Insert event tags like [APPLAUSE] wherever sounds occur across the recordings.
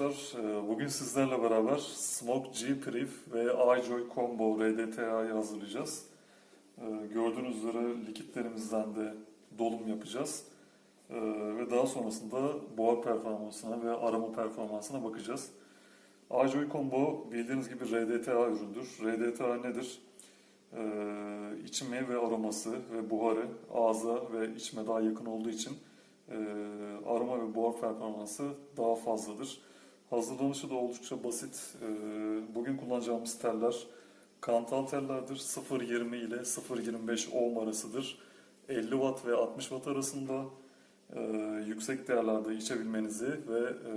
arkadaşlar. Ee, Bugün sizlerle beraber Smoke G Pref ve iJoy Combo RDTA'yı hazırlayacağız. Ee, Gördüğünüz üzere likitlerimizden de dolum yapacağız. Ee, Ve daha sonrasında buhar performansına ve arama performansına bakacağız. iJoy Combo bildiğiniz gibi RDTA üründür. RDTA nedir? İçimi ve aroması ve buharı ağza ve içime daha yakın olduğu için e, aroma ve buhar performansı daha fazladır. Hazırlanışı da oldukça basit. E, bugün kullanacağımız teller kantal tellerdir. 0.20 ile 0.25 ohm arasıdır. 50 watt ve 60 watt arasında e, yüksek değerlerde içebilmenizi ve e,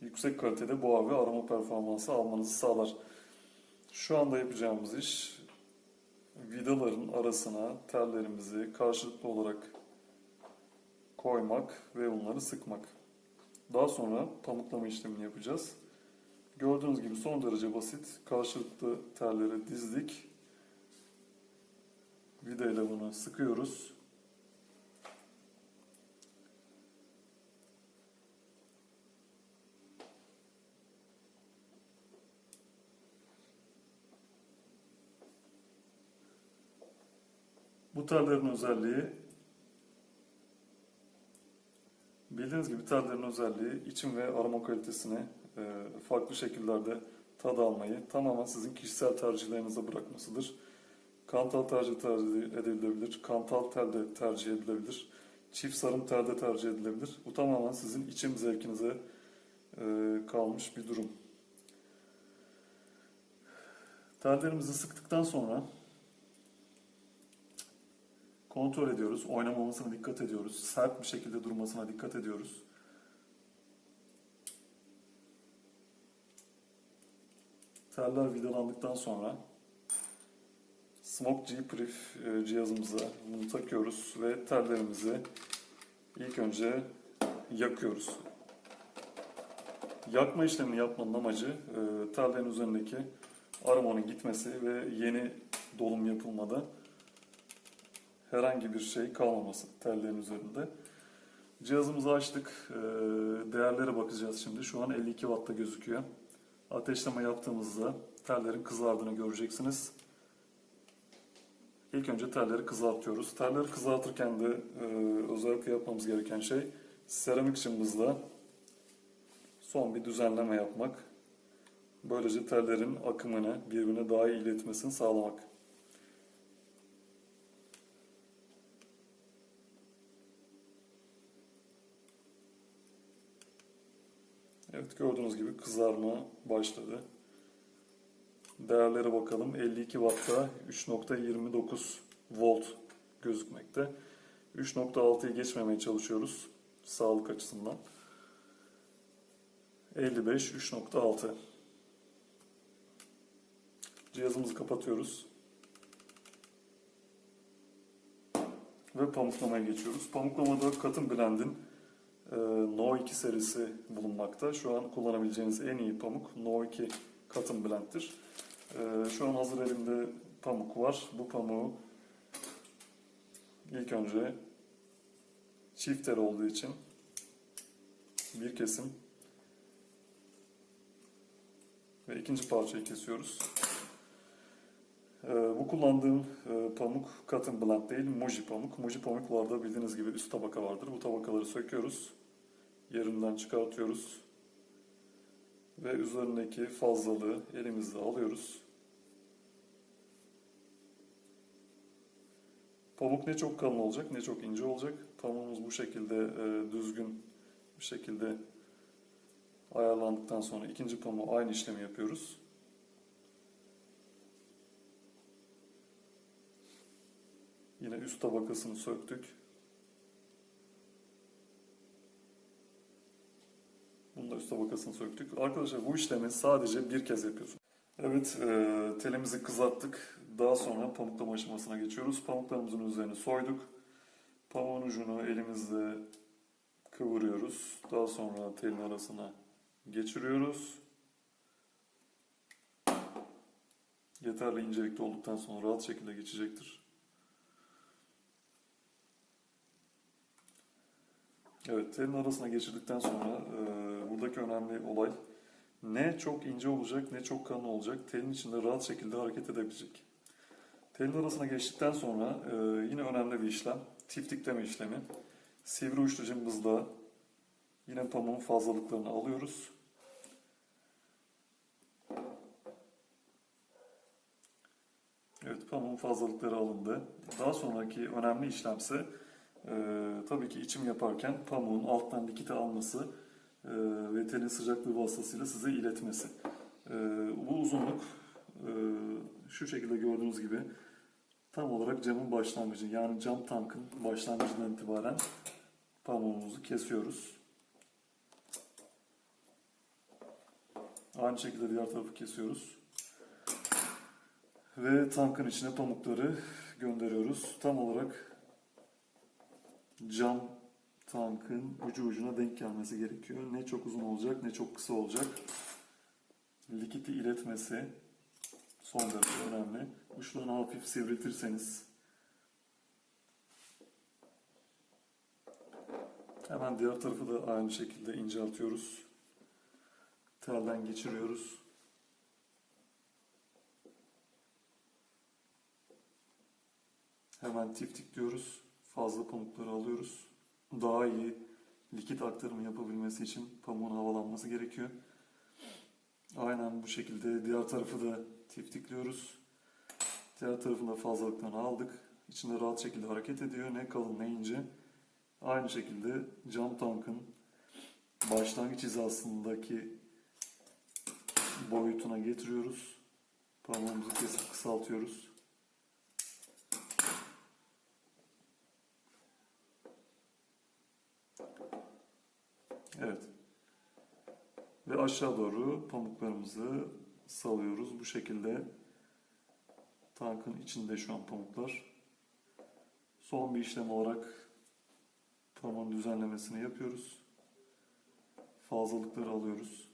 yüksek kalitede buhar ve aroma performansı almanızı sağlar. Şu anda yapacağımız iş vidaların arasına tellerimizi karşılıklı olarak koymak ve bunları sıkmak. Daha sonra pamuklama işlemini yapacağız. Gördüğünüz gibi son derece basit. Karşılıklı telleri dizdik. Vida ile bunu sıkıyoruz. Bu tellerin özelliği Bildiğiniz gibi tellerin özelliği içim ve aroma kalitesini e, farklı şekillerde tad almayı tamamen sizin kişisel tercihlerinize bırakmasıdır. Kantal tercih tercih edilebilir, kantal tel de tercih edilebilir, çift sarım tel de tercih edilebilir. Bu tamamen sizin içim zevkinize e, kalmış bir durum. Tellerimizi sıktıktan sonra kontrol ediyoruz. Oynamamasına dikkat ediyoruz. Sert bir şekilde durmasına dikkat ediyoruz. Teller vidalandıktan sonra Smoke G Pref e, cihazımıza bunu takıyoruz ve tellerimizi ilk önce yakıyoruz. Yakma işlemini yapmanın amacı e, tellerin üzerindeki aromanın gitmesi ve yeni dolum yapılmada herhangi bir şey kalmaması tellerin üzerinde. Cihazımızı açtık. Ee, Değerlere bakacağız şimdi. Şu an 52 Watt'ta gözüküyor. Ateşleme yaptığımızda tellerin kızardığını göreceksiniz. İlk önce telleri kızartıyoruz. Telleri kızartırken de e, özellikle yapmamız gereken şey seramik çımızla son bir düzenleme yapmak. Böylece tellerin akımını birbirine daha iyi iletmesini sağlamak. Evet gördüğünüz gibi kızarma başladı. Değerlere bakalım. 52 Watt'ta 3.29 volt gözükmekte. 3.6'yı geçmemeye çalışıyoruz sağlık açısından. 55 3.6 Cihazımızı kapatıyoruz. Ve pamuklamaya geçiyoruz. Pamuklamada Cotton Blend'in e, No 2 serisi bulunmakta. Şu an kullanabileceğiniz en iyi pamuk No 2 Cotton Blend'tir. E, Şu an hazır elimde pamuk var. Bu pamuğu ilk önce çift tel olduğu için bir kesim ve ikinci parçayı kesiyoruz. E, Bu kullandığım e, pamuk cotton blend değil, moji pamuk. Moji pamuklarda bildiğiniz gibi üst tabaka vardır. Bu tabakaları söküyoruz. Yerinden çıkartıyoruz. Ve üzerindeki fazlalığı elimizle alıyoruz. Pamuk ne çok kalın olacak ne çok ince olacak. Pamuğumuz bu şekilde e, düzgün bir şekilde ayarlandıktan sonra ikinci pamuğu aynı işlemi yapıyoruz. Yine üst tabakasını söktük. Üst tabakasını söktük. Arkadaşlar bu işlemi sadece bir kez yapıyoruz. Evet, e, telimizi kızarttık. Daha sonra pamuklama aşamasına geçiyoruz. Pamuklarımızın üzerine soyduk. Pamuğun ucunu elimizle kıvırıyoruz. Daha sonra telin arasına geçiriyoruz. Yeterli incelikte olduktan sonra rahat şekilde geçecektir. Evet, telin arasına geçirdikten sonra e, buradaki önemli olay. Ne çok ince olacak ne çok kalın olacak. Telin içinde rahat şekilde hareket edebilecek. Telin arasına geçtikten sonra e, yine önemli bir işlem. Tiftikleme işlemi. Sivri uçlu cımbızla yine pamuğun fazlalıklarını alıyoruz. Evet pamuğun fazlalıkları alındı. Daha sonraki önemli işlemse e, tabii ki içim yaparken pamuğun alttan likiti alması e, ve telin sıcaklığı vasıtasıyla size iletmesi. E, bu uzunluk e, şu şekilde gördüğünüz gibi tam olarak camın başlangıcı yani cam tankın başlangıcından itibaren pamuğumuzu kesiyoruz. Aynı şekilde diğer tarafı kesiyoruz. Ve tankın içine pamukları gönderiyoruz. Tam olarak cam tankın ucu ucuna denk gelmesi gerekiyor. Ne çok uzun olacak ne çok kısa olacak. Likiti iletmesi son derece önemli. Uçlarını hafif sivriltirseniz hemen diğer tarafı da aynı şekilde inceltiyoruz. Telden geçiriyoruz. Hemen tiftik diyoruz. Fazla pamukları alıyoruz. Daha iyi likit aktarımı yapabilmesi için pamuğun havalanması gerekiyor. Aynen bu şekilde diğer tarafı da tiftikliyoruz. Diğer tarafında fazlalıklarını aldık. İçinde rahat şekilde hareket ediyor. Ne kalın ne ince. Aynı şekilde cam tankın başlangıç hizasındaki boyutuna getiriyoruz. Pamuğumuzu kesip kısaltıyoruz. Evet. Ve aşağı doğru pamuklarımızı salıyoruz. Bu şekilde tankın içinde şu an pamuklar. Son bir işlem olarak pamuğun düzenlemesini yapıyoruz. Fazlalıkları alıyoruz.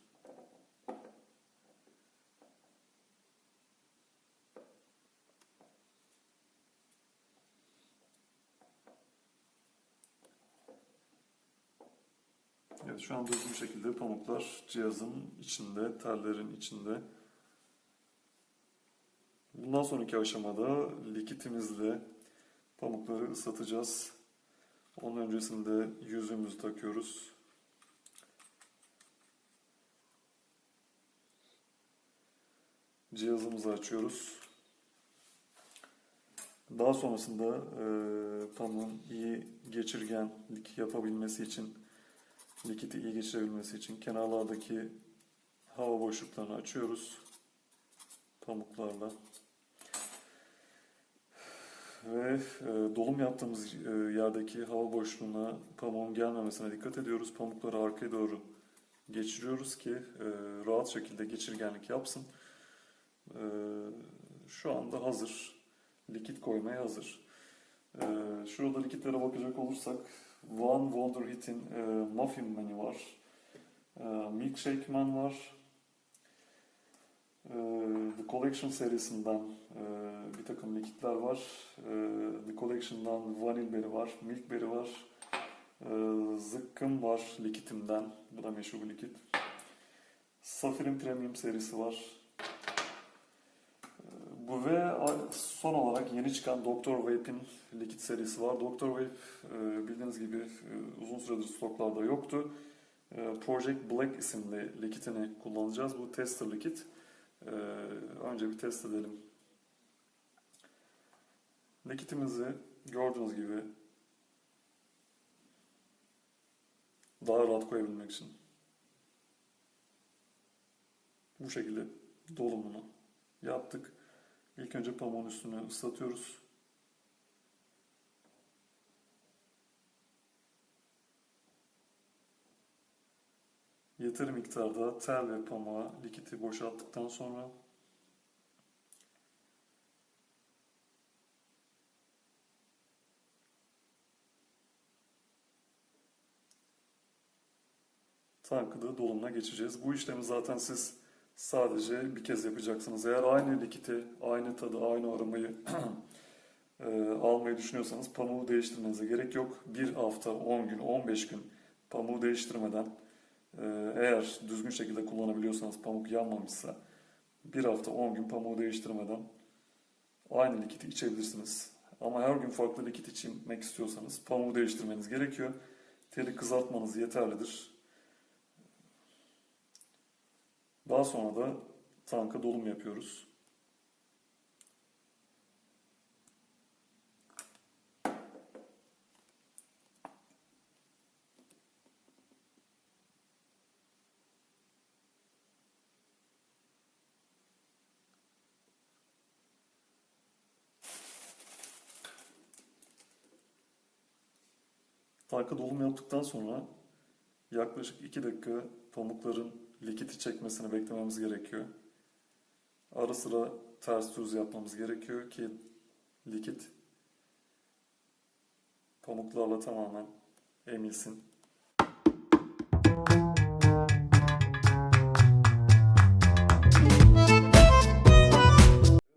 Evet şu an düzgün bir şekilde pamuklar cihazın içinde, tellerin içinde. Bundan sonraki aşamada likitimizle pamukları ıslatacağız. Onun öncesinde yüzüğümüzü takıyoruz. Cihazımızı açıyoruz. Daha sonrasında e, pamuğun iyi geçirgenlik yapabilmesi için likiti iyi geçirebilmesi için kenarlardaki hava boşluklarını açıyoruz pamuklarla. Ve e, dolum yaptığımız e, yerdeki hava boşluğuna pamuğun gelmemesine dikkat ediyoruz. Pamukları arkaya doğru geçiriyoruz ki e, rahat şekilde geçirgenlik yapsın. E, şu anda hazır. Likit koymaya hazır. E, şurada likitlere bakacak olursak One Wonder Hit'in e, Muffin Man'i var. E, Milkshake Man var. E, The Collection serisinden e, bir takım likitler var. E, The Collection'dan Vanilla Berry var, Milk Berry var. E, Zıkkım var likitimden. Bu da meşhur bir likit. Safir'in Premium serisi var. Bu ve son olarak yeni çıkan Dr. Vape'in likit serisi var. Dr. Vape e, bildiğiniz gibi e, uzun süredir stoklarda yoktu. E, Project Black isimli likitini kullanacağız. Bu tester likit. Önce bir test edelim. Likitimizi gördüğünüz gibi daha rahat koyabilmek için bu şekilde dolumunu yaptık. İlk önce pamuğun üstünü ıslatıyoruz. Yeteri miktarda tel ve pamuğa likiti boşalttıktan sonra tankı da dolumuna geçeceğiz. Bu işlemi zaten siz sadece bir kez yapacaksınız. Eğer aynı likiti, aynı tadı, aynı aromayı [CLEARS THROAT] e, almayı düşünüyorsanız pamuğu değiştirmenize gerek yok. Bir hafta, 10 gün, 15 gün pamuğu değiştirmeden Ee, eğer düzgün şekilde kullanabiliyorsanız pamuk yanmamışsa bir hafta 10 gün pamuğu değiştirmeden aynı likiti içebilirsiniz. Ama her gün farklı likit içmek istiyorsanız pamuğu değiştirmeniz gerekiyor. Teri kızartmanız yeterlidir. Daha sonra da tanka dolum yapıyoruz. Tanka dolum yaptıktan sonra yaklaşık 2 dakika pamukların likiti çekmesini beklememiz gerekiyor. Ara sıra ters düz yapmamız gerekiyor ki likit pamuklarla tamamen emilsin.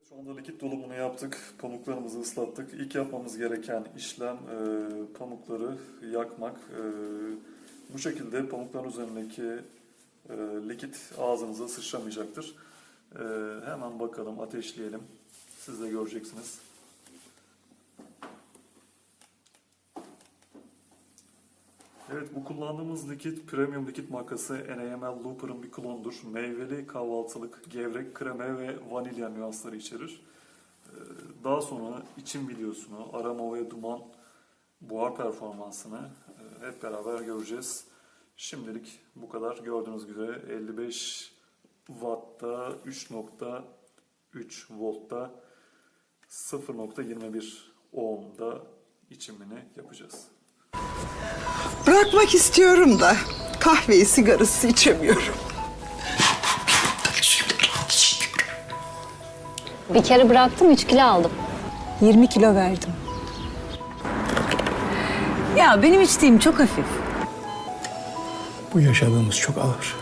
Şu anda likit dolumunu yaptık. Pamuklarımızı ıslattık. İlk yapmamız gereken işlem e, pamukları yakmak. E, bu şekilde pamukların üzerindeki e, likit ağzınıza sıçramayacaktır. E, hemen bakalım, ateşleyelim. Siz de göreceksiniz. Evet bu kullandığımız likit premium likit markası NAML Looper'ın bir klondur. Meyveli, kahvaltılık, gevrek, kreme ve vanilya nüansları içerir. Ee, Daha sonra içim videosunu, arama ve duman buhar performansını e, hep beraber göreceğiz. Şimdilik bu kadar. Gördüğünüz gibi 55 Watt'ta 3.3 voltta 0.21 ohm'da içimini yapacağız. Bırakmak istiyorum da kahveyi sigarası içemiyorum. Bir kere bıraktım 3 kilo aldım. 20 kilo verdim. Ya benim içtiğim çok hafif. Bu yaşadığımız çok ağır.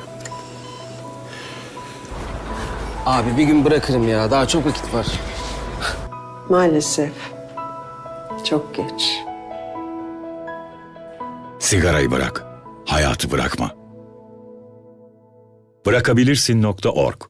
Abi bir gün bırakırım ya. Daha çok vakit var. Maalesef çok geç. Sigarayı bırak, hayatı bırakma. Bırakabilirsin.org